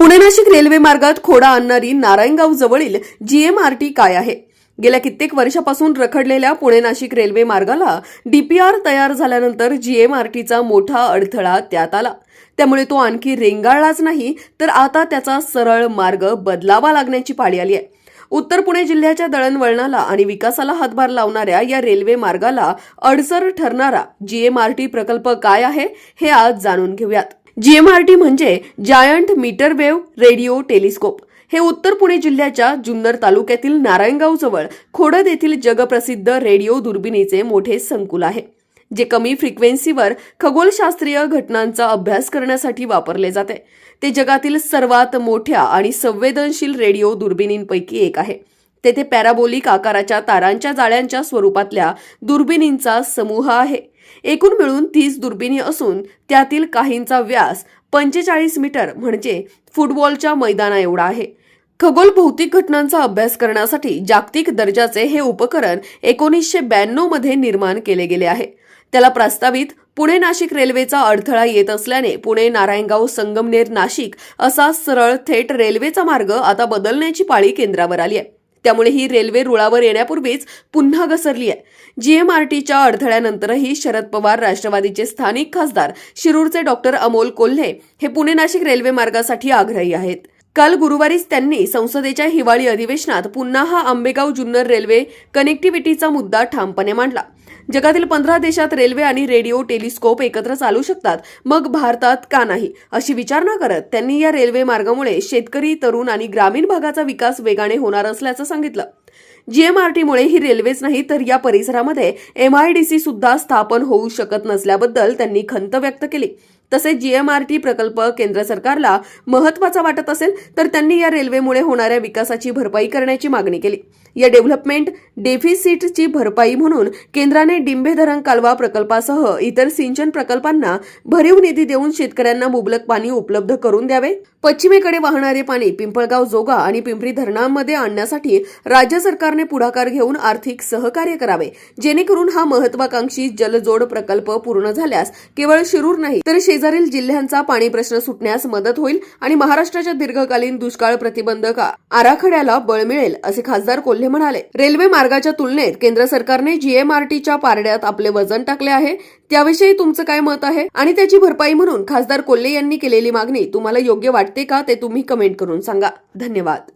Pune Nashik railway मार्गात खोडा आणणारी नारायणगाव जवळील जीएमआरटी काय आहे? गेल्या कित्येक वर्षापासून रखडलेल्या पुणे नाशिक रेल्वे मार्गाला डीपीआर तयार झाल्यानंतर जीएमआरटीचा मोठा अडथळा त्यात आला. त्यामुळे तो आणखी रेंगाळलाच नाही तर आता त्याचा सरळ मार्ग बदलावा लागण्याची पाळी आली आहे. उत्तर पुणे जिल्ह्याच्या दळणवळणाला आणि विकासाला हातभार लावणाऱ्या या रेल्वे मार्गाला अडसर ठरणारा जीएमआरटी प्रकल्प काय आहे हे आज जाणून घेऊयात. जीएमआरटी म्हणजे giant metre wave radio telescope. हे उत्तर पुणे जिल्ह्याच्या जुन्नर तालुक्यातील नारायणगावजवळ खोडद येथील जगप्रसिद्ध रेडिओ दुर्बिणीचे मोठे संकुल आहे जे कमी फ्रिक्वेन्सीवर खगोलशास्त्रीय घटनांचा अभ्यास करण्यासाठी वापरले जाते. ते जगातील सर्वात मोठ्या आणि संवेदनशील रेडिओ दुर्बिणींपैकी एक आहे. तेथे पॅराबोलिक आकाराच्या तारांच्या जाळ्यांच्या स्वरूपातल्या दुर्बिणींचा समूह आहे. एकूण मिळून तीस दुर्बिणी असून त्यातील काहींचा व्यास पंचेचाळीस मीटर म्हणजे फुटबॉलच्या मैदाना एवढा आहे. खगोल भौतिक घटनांचा अभ्यास करण्यासाठी जागतिक दर्जाचे हे उपकरण एकोणीसशे ब्याण्णवमध्ये निर्माण केले गेले आहे. त्याला प्रस्तावित पुणे नाशिक रेल्वेचा अडथळा येत असल्याने पुणे नारायणगाव संगमनेर नाशिक असा सरळ थेट रेल्वेचा मार्ग आता बदलण्याची पाळी केंद्रावर आली आहे. त्यामुळे ही रेल्वे रुळावर येण्यापूर्वीच पुन्हा घसरली आहे. जीएमआरटीच्या अडथळ्यानंतरही शरद पवार राष्ट्रवादीचे स्थानिक खासदार शिरूरचे डॉक्टर अमोल कोल्हे हे पुणे नाशिक रेल्वे मार्गासाठी आग्रही आहेत. काल गुरुवारीच त्यांनी संसदेच्या हिवाळी अधिवेशनात पुन्हा हा आंबेगाव जुन्नर रेल्वे कनेक्टिव्हिटीचा मुद्दा ठामपणे मांडला. जगातील पंधरा देशात रेल्वे आणि रेडिओ टेलिस्कोप एकत्र चालू शकतात मग भारतात का नाही? अशी विचारणा करत त्यांनी या रेल्वे मार्गामुळे शेतकरी तरुण आणि ग्रामीण भागाचा विकास वेगाने होणार असल्याचं सांगितलं. जीएमआरटीमुळे ही रेल्वेच नाही तर या परिसरामध्ये एमआयडीसी सुद्धा स्थापन होऊ शकत नसल्याबद्दल त्यांनी खंत व्यक्त केली. तसेच जीएमआरटी प्रकल्प केंद्र सरकारला महत्त्वाचा वाटत असेल तर त्यांनी या रेल्वेमुळे होणाऱ्या विकासाची भरपाई करण्याची मागणी केली. या डेव्हलपमेंट डेफिसिटची भरपाई म्हणून केंद्राने डिंबे धरण कालवा प्रकल्पासह इतर सिंचन प्रकल्पांना भरीव निधी देऊन शेतकऱ्यांना मुबलक पाणी उपलब्ध करून द्यावे. पश्चिमेकडे वाहणारे पाणी पिंपळगाव जोगा आणि पिंपरी धरणांमध्ये आणण्यासाठी राज्य सरकारने पुढाकार घेऊन आर्थिक सहकार्य करावे. जेणेकरून हा महत्वाकांक्षी जलजोड प्रकल्प पूर्ण झाल्यास केवळ शिरूर नाही तर शेजारील जिल्ह्यांचा पाणी प्रश्न सुटण्यास मदत होईल आणि महाराष्ट्राच्या दीर्घकालीन दुष्काळ प्रतिबंधक आराखड्याला बळ मिळेल असे खासदार कोल्हे म्हणाले. रेल्वे मार्गाच्या तुलनेत केंद्र सरकारने जीएमआरटीच्या पारड्यात आपले वजन टाकले आहे. त्याविषयी तुमचं काय मत आहे? आणि त्याची भरपाई म्हणून खासदार कोल्हे यांनी केलेली मागणी तुम्हाला योग्य वाटते का? ते तुम्ही कमेंट करून सांगा. धन्यवाद.